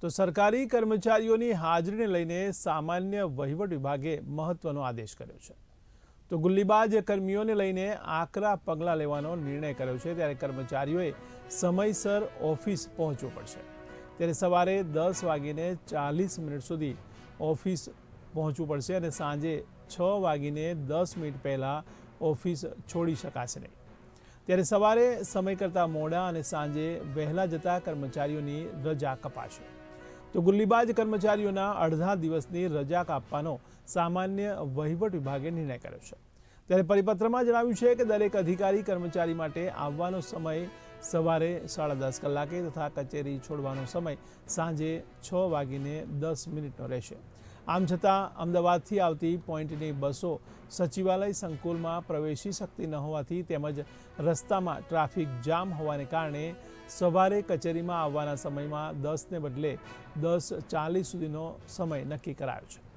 તો સરકારી કર્મચારીઓની હાજરીને લઈને સામાન્ય વહીવટ વિભાગે મહત્વનો આદેશ કર્યો છે. તો ગુલ્લીબાજ કર્મીઓને લઈને આકરા પગલાં લેવાનો નિર્ણય કર્યો છે. ત્યારે કર્મચારીઓએ સમયસર ઓફિસ પહોંચવું પડશે. ત્યારે સવારે દસ વાગીને ચાલીસ મિનિટ સુધી ઓફિસ પહોંચવું પડશે અને સાંજે છ વાગીને દસ મિનિટ પહેલાં ઓફિસ છોડી શકાશે નહીં. ત્યારે સવારે સમય કરતાં મોડા અને સાંજે વહેલા જતા કર્મચારીઓની રજા કપાશે. તો ગુલ્લીબાજ કર્મચારીઓના અડધા દિવસની રજા કાપવાનો સામાન્ય વહીવટ વિભાગે નિર્ણય કર્યો છે. ત્યારે પરિપત્રમાં જણાવ્યું છે કે દરેક અધિકારી કર્મચારી માટે આવવાનો સમય સવારે સાડા દસ કલાકે તથા કચેરી છોડવાનો સમય સાંજે છ વાગીને દસ મિનિટનો રહેશે. આમ છતાં અમદાવાદથી આવતી પોઈન્ટની બસો સચિવાલય સંકુલમાં પ્રવેશી શકતી ન હોવાથી તેમજ રસ્તામાં ટ્રાફિક જામ હોવાને કારણે સવારે કચેરીમાં આવવાના સમયમાં દસને બદલે દસ ચાલીસ સુધીનો સમય નક્કી કરાયો છે.